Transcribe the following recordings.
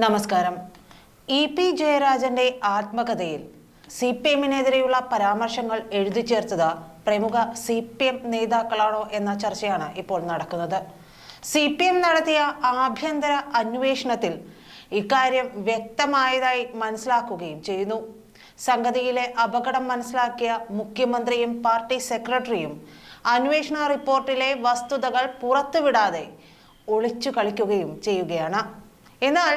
നമസ്കാരം. E P ജയരാജന്റെ ആത്മകഥയിൽ സി പി എമ്മിനെതിരെയുള്ള പരാമർശങ്ങൾ എഴുതി ചേർത്തത് പ്രമുഖ സി പി എം നേതാക്കളാണോ എന്ന ചർച്ചയാണ് ഇപ്പോൾ നടക്കുന്നത്. സി പി എം നടത്തിയ ആഭ്യന്തര അന്വേഷണത്തിൽ ഇക്കാര്യം വ്യക്തമായതായി മനസ്സിലാക്കുകയും ചെയ്യുന്നു. സംഗതിയിലെ അപകടം മനസ്സിലാക്കിയ മുഖ്യമന്ത്രിയും പാർട്ടി സെക്രട്ടറിയും അന്വേഷണ റിപ്പോർട്ടിലെ വസ്തുതകൾ പുറത്തുവിടാതെ ഒളിച്ചു കളിക്കുകയും ചെയ്യുകയാണ്. എന്നാൽ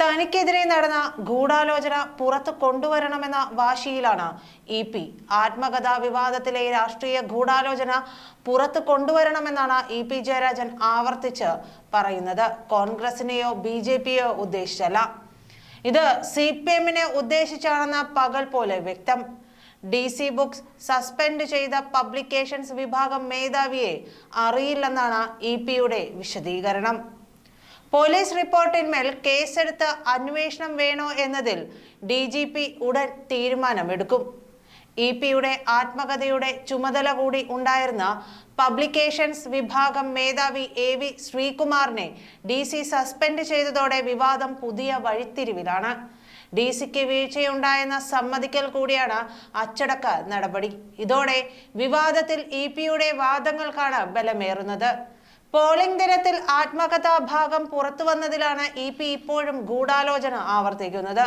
തനിക്കെതിരെ നടന്ന ഗൂഢാലോചന പുറത്തു കൊണ്ടുവരണമെന്ന വാശിയിലാണ് ഇ പി. ആത്മകഥാ വിവാദത്തിലെ രാഷ്ട്രീയ ഗൂഢാലോചന പുറത്തു കൊണ്ടുവരണമെന്നാണ് ഇ പി. ജയരാജൻ ആവർത്തിച്ച് പറയുന്നത്. കോൺഗ്രസിനെയോ ബി ജെ പിയോ ഉദ്ദേശിച്ചല്ല. ഇത് സി പി എമ്മിനെ ഉദ്ദേശിച്ചാണെന്ന പകൽ പോലെ വ്യക്തം. ഡി സി ബുക്സ് സസ്പെൻഡ് ചെയ്ത പബ്ലിക്കേഷൻസ് വിഭാഗം മേധാവിയെ അറിയില്ലെന്നാണ് ഇ പിയുടെ വിശദീകരണം. പോലീസ് റിപ്പോർട്ടിന്മേൽ കേസെടുത്ത് അന്വേഷണം വേണോ എന്നതിൽ ഡി ജി പി ഉടൻ തീരുമാനമെടുക്കും. ഇ പിയുടെ ആത്മകഥയുടെ ചുമതല കൂടി ഉണ്ടായിരുന്ന പബ്ലിക്കേഷൻസ് വിഭാഗം മേധാവി എ വി ശ്രീകുമാറിനെ ഡി സി സസ്പെൻഡ് ചെയ്തതോടെ വിവാദം പുതിയ വഴിത്തിരിവിലാണ്. ഡി സിക്ക് വീഴ്ചയുണ്ടായെന്ന സമ്മതിക്കൽ കൂടിയാണ് അച്ചടക്ക നടപടി. ഇതോടെ വിവാദത്തിൽ ഇ പിയുടെ വാദങ്ങൾക്കാണ് ബലമേറുന്നത്. പോളിംഗ് ദിനത്തിൽ ആത്മകഥാ ഭാഗം പുറത്തു വന്നതിലാണ് ഇ പി ഇപ്പോഴും ഗൂഢാലോചന ആവർത്തിക്കുന്നത്.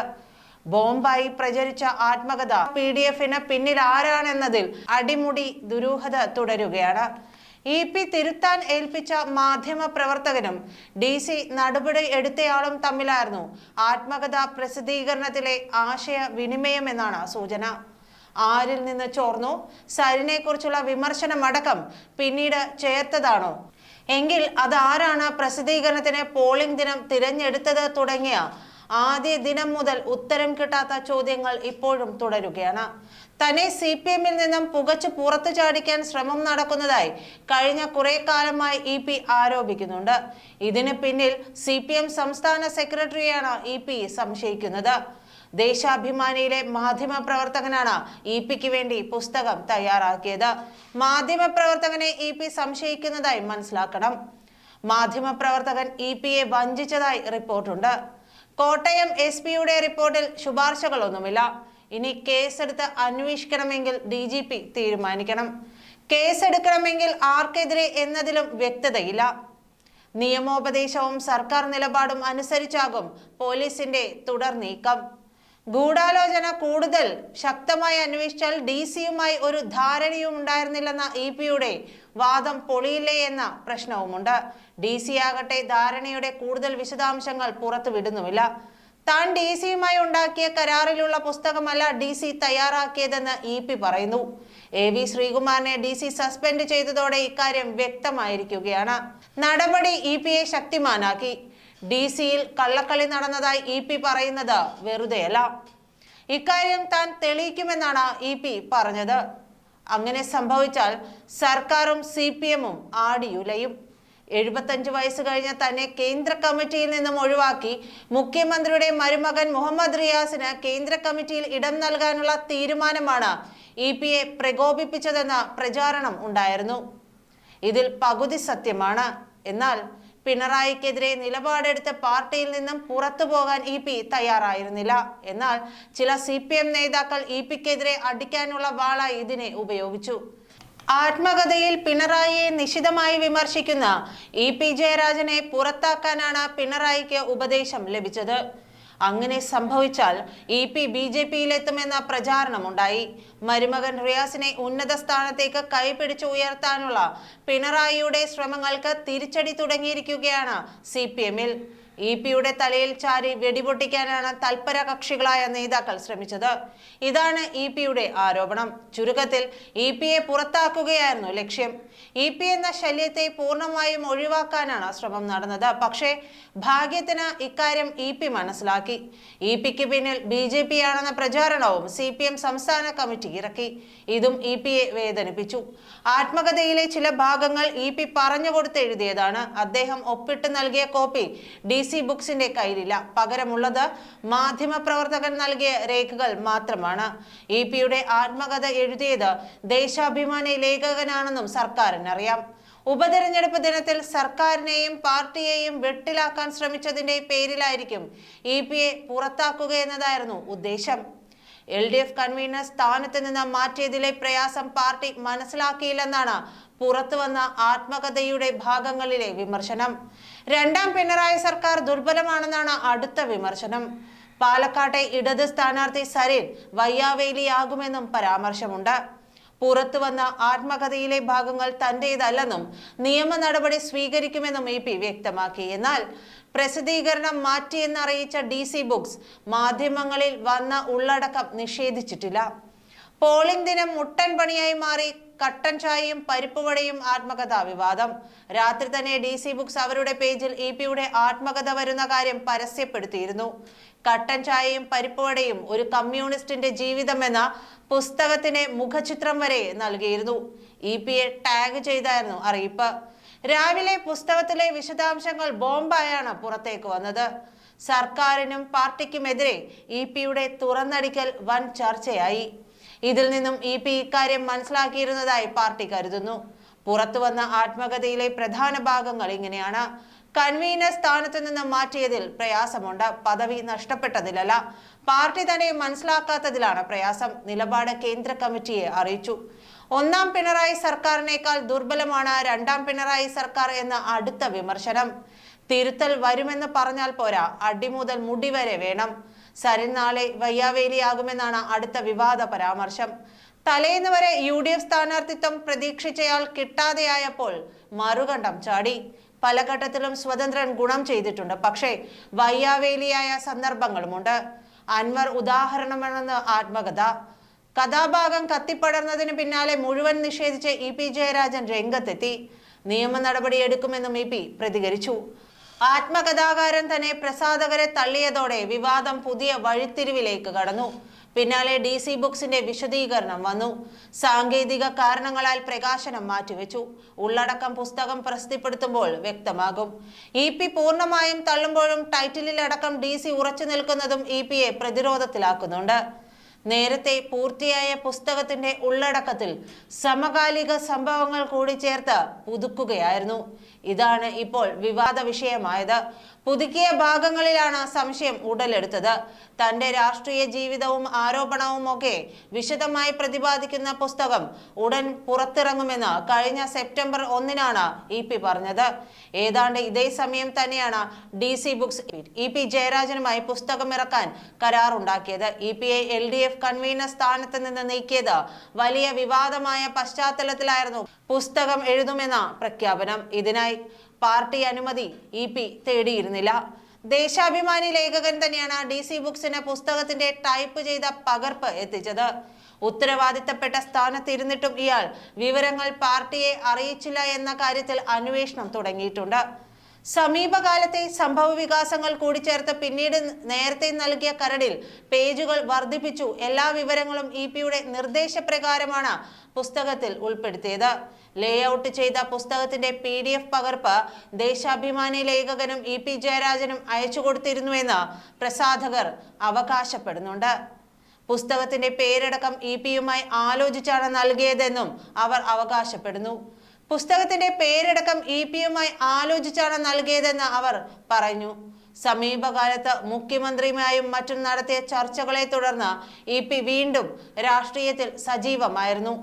ബോംബായി പ്രചരിച്ച ആത്മകഥ പി ഡി എഫിന് പിന്നിൽ ആരാണെന്നതിൽ അടിമുടി ദുരൂഹത തുടരുകയാണ്. ഇ പി തിരുത്താൻ ഏൽപ്പിച്ച മാധ്യമ പ്രവർത്തകനും ഡി സി നടപടി എടുത്തയാളും തമ്മിലായിരുന്നു ആത്മകഥ പ്രസിദ്ധീകരണത്തിലെ ആശയ വിനിമയം എന്നാണ് സൂചന. ആരിൽ നിന്ന് ചോർന്നു? സരിനെ കുറിച്ചുള്ള വിമർശനമടക്കം പിന്നീട് ചേർത്തതാണോ? എങ്കിൽ അതാരാണ് പ്രസിദ്ധീകരണത്തിന് പോളിംഗ് ദിനം തിരഞ്ഞെടുത്തത് തുടങ്ങിയ ആദ്യ ദിനം മുതൽ ഉത്തരം കിട്ടാത്ത ചോദ്യങ്ങൾ ഇപ്പോഴും തുടരുകയാണ്. തന്നെ സി പി എമ്മിൽ നിന്നും പുകച്ചു പുറത്തു ചാടിക്കാൻ ശ്രമം നടക്കുന്നതായി കഴിഞ്ഞ കുറെ കാലമായി ഇ പി ആരോപിക്കുന്നുണ്ട്. ഇതിന് പിന്നിൽ സി പി എം സംസ്ഥാന സെക്രട്ടറിയാണ് ഇ പി സംശയിക്കുന്നത്. ദേശാഭിമാനിയിലെ മാധ്യമ പ്രവർത്തകനാണ് ഇ പിക്ക് വേണ്ടി പുസ്തകം തയ്യാറാക്കിയത്. മാധ്യമ പ്രവർത്തകനെ ഇ പി സംശയിക്കുന്നതായി മനസ്സിലാക്കണം. മാധ്യമ പ്രവർത്തകൻ ഇ പിയെ വഞ്ചിച്ചതായി റിപ്പോർട്ടുണ്ട്. കോട്ടയം എസ് പിയുടെ റിപ്പോർട്ടിൽ ശുപാർശകളൊന്നുമില്ല. ഇനി കേസെടുത്ത് അന്വേഷിക്കണമെങ്കിൽ ഡി ജി പി തീരുമാനിക്കണം. കേസെടുക്കണമെങ്കിൽ ആർക്കെതിരെ എന്നതിലും വ്യക്തതയില്ല. നിയമോപദേശവും സർക്കാർ നിലപാടും അനുസരിച്ചാകും പോലീസിന്റെ തുടർ നീക്കം. ഗൂഢാലോചന കൂടുതൽ ശക്തമായി അന്വേഷിച്ചാൽ ഡി സിയുമായി ഒരു ധാരണയും ഉണ്ടായിരുന്നില്ലെന്ന ഇ പിയുടെ വാദം പൊളിയില്ലേ എന്ന പ്രശ്നവുമുണ്ട്. ഡി സി ആകട്ടെ ധാരണയുടെ കൂടുതൽ വിശദാംശങ്ങൾ പുറത്തുവിടുന്നുമില്ല. താൻ ഡി സിയുമായി ഉണ്ടാക്കിയ കരാറിലുള്ള പുസ്തകമല്ല ഡി സി തയ്യാറാക്കിയതെന്ന് ഇ പി പറയുന്നു. എ വി ശ്രീകുമാറിനെ ഡി സി സസ്പെൻഡ് ചെയ്തതോടെ ഇക്കാര്യം വ്യക്തമായിരിക്കുകയാണ്. നടപടി ഇ പിയെ ശക്തിമാനാക്കി. ഡി സിയിൽ കള്ളക്കളി നടന്നതായി ഇ പി പറയുന്നത് വെറുതെയല്ല. ഇക്കാര്യം താൻ തെളിയിക്കുമെന്നാണ് ഇ പി പറഞ്ഞത്. അങ്ങനെ സംഭവിച്ചാൽ സർക്കാരും സി പി എമ്മും ആടിയുലയും. എഴുപത്തഞ്ച് വയസ്സ് കഴിഞ്ഞ തന്നെ കേന്ദ്ര കമ്മിറ്റിയിൽ നിന്നും ഒഴിവാക്കി മുഖ്യമന്ത്രിയുടെ മരുമകൻ മുഹമ്മദ് റിയാസിന് കേന്ദ്ര കമ്മിറ്റിയിൽ ഇടം നൽകാനുള്ള തീരുമാനമാണ് ഇ പി എ പ്രകോപിപ്പിച്ചതെന്ന പ്രചാരണം ഉണ്ടായിരുന്നു. ഇതിൽ പകുതി സത്യമാണ്. എന്നാൽ പിണറായിക്കെതിരെ നിലപാടെടുത്ത് പാർട്ടിയിൽ നിന്നും പുറത്തു പോകാൻ ഇ പി തയ്യാറായിരുന്നില്ല. എന്നാൽ ചില സി പി എം നേതാക്കൾ ഇ പിക്കെതിരെ അടിക്കാനുള്ള വാളായി ഇതിനെ ഉപയോഗിച്ചു. ആത്മകഥയിൽ പിണറായിയെ നിശിതമായി വിമർശിക്കുന്ന ഇ പി ജയരാജനെ പുറത്താക്കാനാണ് പിണറായിക്ക് ഉപദേശം ലഭിച്ചത്. അങ്ങനെ സംഭവിച്ചാൽ ഇ പി ബി ജെ പിയിലെത്തുമെന്ന പ്രചാരണമുണ്ടായി മരുമകൻ റിയാസിനെ ഉന്നത സ്ഥാനത്തേക്ക് കൈപിടിച്ച് ഉയർത്താനുള്ള പിണറായിയുടെ ശ്രമങ്ങൾക്ക് തിരിച്ചടി തുടങ്ങിയിരിക്കുകയാണ് സി പി എമ്മിൽ. ഇ പിയുടെ തലയിൽ ചാരി വെടിപൊട്ടിക്കാനാണ് തൽപര കക്ഷികളായ നേതാക്കൾ ശ്രമിച്ചത്. ഇതാണ് ഇ പിയുടെ ആരോപണം. ചുരുക്കത്തിൽ ഇ പിയെ പുറത്താക്കുകയായിരുന്നു ലക്ഷ്യം. ഇ പി എന്ന ശല്യത്തെ പൂർണമായും ഒഴിവാക്കാനാണ് ശ്രമം നടന്നത്. പക്ഷേ ഭാഗ്യത്തിന് ഇക്കാര്യം ഇ പി മനസ്സിലാക്കി. ഇ പിക്ക് പിന്നിൽ ബി ജെ പി ആണെന്ന പ്രചാരണവും സി പി എം സംസ്ഥാന കമ്മിറ്റി ഇറക്കി. ഇതും ഇ പിയെ വേദനിപ്പിച്ചു. ആത്മകഥയിലെ ചില ഭാഗങ്ങൾ ഇ പി പറഞ്ഞുകൊടുത്ത് എഴുതിയതാണ് അദ്ദേഹം ഒപ്പിട്ട് നൽകിയ കോപ്പി ഡി സി ബുക്സിന്റെ കയ്യിലില്ല. പകരമുള്ളത് മാധ്യമപ്രവർത്തകൻ നൽകിയ രേഖകൾ മാത്രമാണ്. ഇ പിയുടെ ആത്മകഥ എഴുതിയത് ദേശാഭിമാനി ലേഖകനാണെന്നും സർക്കാരിനറിയാം. ഉപതെരഞ്ഞെടുപ്പ് ദിനത്തിൽ സർക്കാരിനെയും പാർട്ടിയെയും വെട്ടിലാക്കാൻ ശ്രമിച്ചതിന്റെ പേരിലായിരിക്കും ഇ പി എ പുറത്താക്കുക എന്നതായിരുന്നു ഉദ്ദേശം. എൽ ഡി എഫ് കൺവീനർ സ്ഥാനത്ത് നിന്ന് മാറ്റിയതിലെ പ്രയാസം പാർട്ടി മനസ്സിലാക്കിയില്ലെന്നാണ് പുറത്തുവന്ന ആത്മകഥയുടെ ഭാഗങ്ങളിലെ വിമർശനം. രണ്ടാം പിണറായി സർക്കാർ ദുർബലമാണെന്നാണ് അടുത്ത വിമർശനം. പാലക്കാട്ടെ ഇടത് സ്ഥാനാർത്ഥി സരിൻ വയ്യാവേലിയാകുമെന്നും പരാമർശമുണ്ട്. പുറത്തു വന്ന ആത്മകഥയിലെ ഭാഗങ്ങൾ തന്റേതല്ലെന്നും നിയമ നടപടി സ്വീകരിക്കുമെന്നും എ പി വ്യക്തമാക്കി. എന്നാൽ പ്രസിദ്ധീകരണം മാറ്റിയെന്നറിയിച്ച ഡി സി ബുക്സ് മാധ്യമങ്ങളിൽ വന്ന ഉള്ളടക്കം നിഷേധിച്ചിട്ടില്ല. പോളിംഗ് ദിനം മുട്ടൻ പണിയായി മാറി കട്ടൻ ചായയും പരിപ്പുവടയും ആത്മകഥ വിവാദം. രാത്രി തന്നെ ഡി സി ബുക്സ് അവരുടെ പേജിൽ ഇ പിയുടെ ആത്മകഥ വരുന്ന കാര്യം പരസ്യപ്പെടുത്തിയിരുന്നു. കട്ടൻ ചായയും പരിപ്പുവടയും ഒരു കമ്മ്യൂണിസ്റ്റിന്റെ ജീവിതം എന്ന പുസ്തകത്തിന് മുഖചിത്രം വരെ നൽകിയിരുന്നു. ഇ പിയെ ടാഗ് ചെയ്തായിരുന്നു അറിയിപ്പ്. രാവിലെ പുസ്തകത്തിലെ വിശദാംശങ്ങൾ ബോംബായാണ് പുറത്തേക്ക് വന്നത്. സർക്കാരിനും പാർട്ടിക്കുമെതിരെ ഇ പിയുടെ തുറന്നടിക്കൽ വൻ ചർച്ചയായി. ഇതിൽ നിന്നും ഇ പി ഇക്കാര്യം മനസ്സിലാക്കിയിരുന്നതായി പാർട്ടി കരുതുന്നു. പുറത്തു വന്ന ആത്മകഥയിലെ പ്രധാന ഭാഗങ്ങൾ ഇങ്ങനെയാണ്. കൺവീനർ സ്ഥാനത്ത് നിന്ന് മാറ്റിയതിൽ പ്രയാസമുണ്ട്. പദവി നഷ്ടപ്പെട്ടതിലല്ല. പാർട്ടി തന്നെ മനസ്സിലാക്കാത്തതിലാണ് പ്രയാസം. നിലപാട് കേന്ദ്ര കമ്മിറ്റിയെ അറിയിച്ചു. ഒന്നാം പിണറായി സർക്കാരിനേക്കാൾ ദുർബലമാണ് രണ്ടാം പിണറായി സർക്കാർ എന്ന അടുത്ത വിമർശനം. തിരുത്തൽ വരുമെന്ന് പറഞ്ഞാൽ പോരാ അടിമുതൽ മുടി വരെ വേണം. സരിൻ വയ്യാവേലിയാകുമെന്നാണ് അടുത്ത വിവാദ പരാമർശം. തലേന്ന് വരെ യു ഡി എഫ് സ്ഥാനാർത്ഥിത്വം പ്രതീക്ഷിച്ചയാൾ കിട്ടാതെയായപ്പോൾ മറുകണ്ഠം ചാടി. പല ഘട്ടത്തിലും സ്വതന്ത്രൻ ഗുണം ചെയ്തിട്ടുണ്ട്. പക്ഷേ വയ്യാവേലിയായ സന്ദർഭങ്ങളുമുണ്ട്. അൻവർ ഉദാഹരണമെന്ന് ആത്മകഥ. കഥാഭാഗം കത്തിപ്പടർന്നതിന് പിന്നാലെ മുഴുവൻ നിഷേധിച്ച് ഇ പി ജയരാജൻ രംഗത്തെത്തി. നിയമ നടപടിയെടുക്കുമെന്നും ഇ പി പ്രതികരിച്ചു. ആത്മകഥാകാരൻ തന്നെ പ്രസാധകരെ തള്ളിയതോടെ വിവാദം പുതിയ വഴിത്തിരിവിലേക്ക് കടന്നു. പിന്നാലെ ഡി സി ബുക്സിന്റെ വിശദീകരണം വന്നു. സാങ്കേതിക കാരണങ്ങളാൽ പ്രകാശനം മാറ്റിവെച്ചു. ഉള്ളടക്കം പുസ്തകം പ്രസിദ്ധപ്പെടുത്തുമ്പോൾ വ്യക്തമാകും. ഇ പി പൂർണമായും തള്ളുമ്പോഴും ടൈറ്റിലിലടക്കം ഡി സി ഉറച്ചു നിൽക്കുന്നതും ഇ പിയെ പ്രതിരോധത്തിലാക്കുന്നുണ്ട്. നേരത്തെ പൂർത്തിയായ പുസ്തകത്തിന്റെ ഉള്ളടക്കത്തിൽ സമകാലിക സംഭവങ്ങൾ കൂടി ചേർത്ത് പുതുക്കുകയായിരുന്നു. ഇതാണ് ഇപ്പോൾ വിവാദ വിഷയമായത് പുതുക്കിയ ഭാഗങ്ങളിലാണ് സംശയം ഉടലെടുത്തത്. തന്റെ രാഷ്ട്രീയ ജീവിതവും ആരോപണവും ഒക്കെ വിശദമായി പ്രതിപാദിക്കുന്ന പുസ്തകം ഉടൻ പുറത്തിറങ്ങുമെന്ന് കഴിഞ്ഞ സെപ്റ്റംബർ ഒന്നിനാണ് ഇ പി പറഞ്ഞത്. ഏതാണ്ട് ഇതേ സമയം തന്നെയാണ് D C books E P ജയരാജനുമായി പുസ്തകം ഇറക്കാൻ കരാറുണ്ടാക്കിയത്. E P I L D F convener സ്ഥാനത്ത് നിന്ന് നീക്കിയത് വലിയ വിവാദമായ പശ്ചാത്തലത്തിലായിരുന്നു പുസ്തകം എഴുതുമെന്ന പ്രഖ്യാപനം. ഇതിനായി പാർട്ടി അനുമതി ഇ പി തേടിയിരുന്നില്ല. ദേശാഭിമാനി ലേഖകൻ തന്നെയാണ് ഡി സി ബുക്സിന് പുസ്തകത്തിന്റെ ടൈപ്പ് ചെയ്ത പകർപ്പ് എത്തിച്ചത്. ഉത്തരവാദിത്തപ്പെട്ട സ്ഥാനത്തിരുന്നിട്ടും ഇയാൾ വിവരങ്ങൾ പാർട്ടിയെ അറിയിച്ചില്ല എന്ന കാര്യത്തിൽ അന്വേഷണം തുടങ്ങിയിട്ടുണ്ട്. സമീപകാലത്തെ സംഭവ വികാസങ്ങൾ കൂടിച്ചേർത്ത് പിന്നീട് നേരത്തെ നൽകിയ കരടിൽ പേജുകൾ വർദ്ധിപ്പിച്ചു. എല്ലാ വിവരങ്ങളും ഇ പിയുടെ നിർദ്ദേശപ്രകാരമാണ് പുസ്തകത്തിൽ ഉൾപ്പെടുത്തിയത്. ലേഔട്ട് ചെയ്ത പുസ്തകത്തിന്റെ പി ഡി എഫ് പകർപ്പ് ദേശാഭിമാനി ലേഖകനും ഇ പി ജയരാജനും അയച്ചു കൊടുത്തിരുന്നുവെന്ന് പ്രസാധകർ അവകാശപ്പെടുന്നുണ്ട്. പുസ്തകത്തിന്റെ പേരടക്കം ഇ പിയുമായി ആലോചിച്ചാണ് നൽകിയതെന്നും അവർ അവകാശപ്പെടുന്നു. പുസ്തകത്തിന്റെ പേരടക്കം ഇ പിയുമായി ആലോചിച്ചാണ് നൽകിയതെന്ന് അവർ പറഞ്ഞു. സമീപകാലത്ത് മുഖ്യമന്ത്രിയുമായും മറ്റും നടത്തിയ ചർച്ചകളെ തുടർന്ന് ഇ പി വീണ്ടും രാഷ്ട്രീയത്തിൽ സജീവമായിരുന്നു.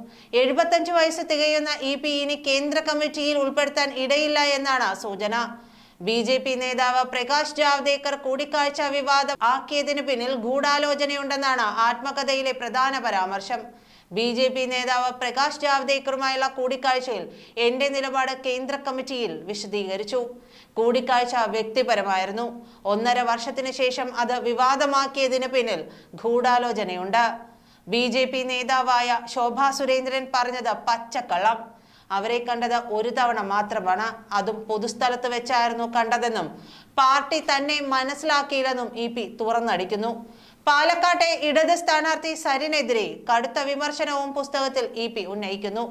എഴുപത്തഞ്ച് വയസ്സ് തികയുന്ന ഇ പി ഇനി കേന്ദ്ര കമ്മിറ്റിയിൽ ഉൾപ്പെടുത്താൻ ഇടയില്ല എന്നാണ് സൂചന. ബി ജെ പി നേതാവ് പ്രകാശ് ജാവ്ദേക്കർ കൂടിക്കാഴ്ച വിവാദം ആക്കിയതിനു പിന്നിൽ ഗൂഢാലോചനയുണ്ടെന്നാണ് ആത്മകഥയിലെ പ്രധാന പരാമർശം. ബി ജെ പി നേതാവ് പ്രകാശ് ജാവ്ദേക്കറുമായുള്ള കൂടിക്കാഴ്ചയിൽ എന്റെ നിലപാട് കേന്ദ്ര കമ്മിറ്റിയിൽ വിശദീകരിച്ചു. കൂടിക്കാഴ്ച വ്യക്തിപരമായിരുന്നു. ഒന്നര വർഷത്തിന് ശേഷം അത് വിവാദമാക്കിയതിന് പിന്നിൽ ഗൂഢാലോചനയുണ്ട്. ബി ജെ പി നേതാവായ ശോഭാ സുരേന്ദ്രൻ പറഞ്ഞത് പച്ചക്കള്ളം. അവരെ കണ്ടത് ഒരു തവണ മാത്രമാണ്. അതും പൊതുസ്ഥലത്ത് വെച്ചായിരുന്നു കണ്ടതെന്നും പാർട്ടി തന്നെ മനസ്സിലാക്കിയില്ലെന്നും ഇ പി തുറന്നടിക്കുന്നു. പാലക്കാട്ടെ ഇടത് സ്ഥാനാർത്ഥി സരിനെതിരെ കടുത്ത വിമർശനവും പുസ്തകത്തിൽ ഇ പി ഉന്നയിക്കുന്നു.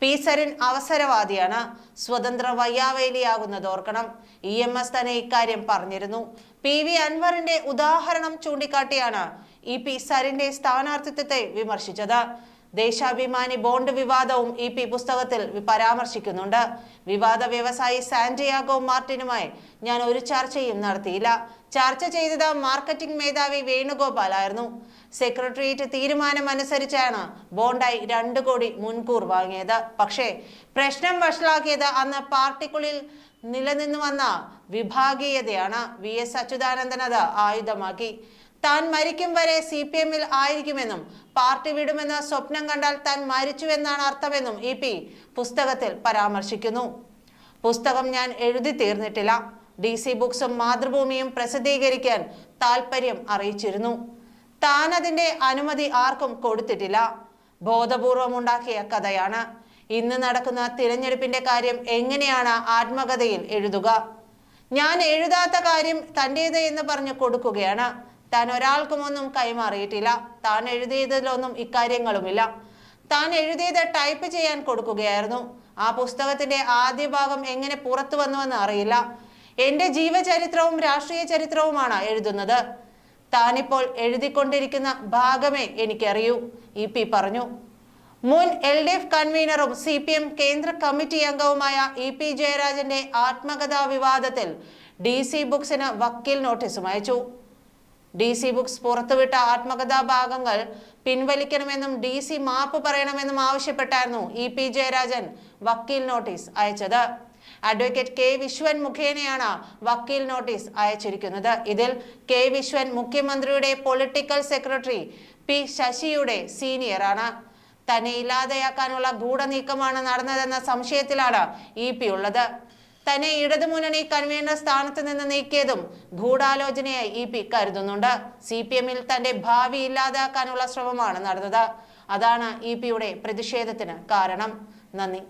പി സരിൻ അവസരവാദിയാണ്. സ്വതന്ത്ര വയ്യാവേലിയാകുന്നത് ഓർക്കണം. ഇ എം എസ് തന്നെ ഇക്കാര്യം പറഞ്ഞിരുന്നു. പി വി അൻവറിന്റെ ഉദാഹരണം ചൂണ്ടിക്കാട്ടിയാണ് ഇ പി സരിന്റെ സ്ഥാനാർത്ഥിത്വത്തെ വിമർശിച്ചത്. ദേശാഭിമാനി ബോണ്ട് വിവാദവും ഇ പി പുസ്തകത്തിൽ പരാമർശിക്കുന്നുണ്ട്. വിവാദ വ്യവസായി സാന്റിയാഗോ മാർട്ടിനുമായി ഞാൻ ഒരു ചർച്ചയും നടത്തിയില്ല. ചർച്ച ചെയ്തത് മാർക്കറ്റിംഗ് മേധാവി വേണുഗോപാൽ ആയിരുന്നു. സെക്രട്ടേറിയറ്റ് തീരുമാനം അനുസരിച്ചാണ് ബോണ്ടായി രണ്ട് കോടി മുൻകൂർ വാങ്ങിയത്. പക്ഷേ പ്രശ്നം വഷളാക്കിയത് അന്ന് പാർട്ടിക്കുള്ളിൽ നിലനിന്നു വന്ന വിഭാഗീയതയാണ്. വി എസ് അച്യുതാനന്ദൻ അത് ആയുധമാക്കി. താൻ മരിക്കും വരെ സി പി എമ്മിൽ ആയിരിക്കുമെന്നും പാർട്ടി വിടുമെന്ന സ്വപ്നം കണ്ടാൽ താൻ മരിച്ചുവെന്നാണ് അർത്ഥമെന്നും ഇ പി പുസ്തകത്തിൽ പരാമർശിക്കുന്നു. പുസ്തകം ഞാൻ എഴുതി തീർന്നിട്ടില്ല. ഡി സി ബുക്സും മാതൃഭൂമിയും പ്രസിദ്ധീകരിക്കാൻ താല്പര്യം അറിയിച്ചിരുന്നു. താൻ അതിന്റെ അനുമതി ആർക്കും കൊടുത്തിട്ടില്ല. ബോധപൂർവം ഉണ്ടാക്കിയ കഥയാണ്. ഇന്ന് നടക്കുന്ന തിരഞ്ഞെടുപ്പിന്റെ കാര്യം എങ്ങനെയാണ് ആത്മകഥയിൽ എഴുതുക? ഞാൻ എഴുതാത്ത കാര്യം തന്റേത് എന്ന് പറഞ്ഞ് കൊടുക്കുകയാണ്. താൻ ഒരാൾക്കും ഒന്നും കൈമാറിയിട്ടില്ല. താൻ എഴുതിയതിലൊന്നും ഇക്കാര്യങ്ങളുമില്ല. താൻ എഴുതിയത് ടൈപ്പ് ചെയ്യാൻ കൊടുക്കുകയായിരുന്നു. ആ പുസ്തകത്തിന്റെ ആദ്യ ഭാഗം എങ്ങനെ പുറത്തു വന്നുവെന്ന് അറിയില്ല. എന്റെ ജീവചരിത്രവും രാഷ്ട്രീയ ചരിത്രവുമാണ് എഴുതുന്നത്. താനിപ്പോൾ എഴുതിക്കൊണ്ടിരിക്കുന്ന ഭാഗമേ എനിക്കറിയൂ ഇ പി പറഞ്ഞു. മുൻ എൽ ഡി എഫ് കൺവീനറും സി പി എം കേന്ദ്ര കമ്മിറ്റി അംഗവുമായ ഇ പി ജയരാജന്റെ ആത്മകഥാ വിവാദത്തിൽ ഡി സി ബുക്സിന് വക്കീൽ നോട്ടീസും അയച്ചു. ഡി സി ബുക്സ് പുറത്തുവിട്ട ആത്മകഥാ ഭാഗങ്ങൾ പിൻവലിക്കണമെന്നും ഡി സി മാപ്പ് പറയണമെന്നും ആവശ്യപ്പെട്ടായിരുന്നു ഇ പി ജയരാജൻ വക്കീൽ നോട്ടീസ് അയച്ചത്. അഡ്വക്കേറ്റ് കെ വിശ്വൻ മുഖേനയാണ് വക്കീൽ നോട്ടീസ് അയച്ചിരിക്കുന്നത്. ഇതിൽ കെ വിശ്വൻ മുഖ്യമന്ത്രിയുടെ പൊളിറ്റിക്കൽ സെക്രട്ടറി പി ശശിയുടെ സീനിയറാണ് തന്നെ ഇല്ലാതെയാക്കാനുള്ള ഗൂഢനീക്കമാണ് നടന്നതെന്ന സംശയത്തിലാണ് ഇ പി ഉള്ളത്. തന്നെ ഇടതുമുന്നണി കൺവീനർ സ്ഥാനത്ത് നിന്ന് നീക്കിയതും ഗൂഢാലോചനയായി ഇ പി കരുതുന്നുണ്ട്. സി പി എമ്മിൽ തന്റെ ഭാവി ഇല്ലാതാക്കാനുള്ള ശ്രമമാണ് നടന്നത്. അതാണ് ഇ പിയുടെ പ്രതിഷേധത്തിന് കാരണം. നന്ദി.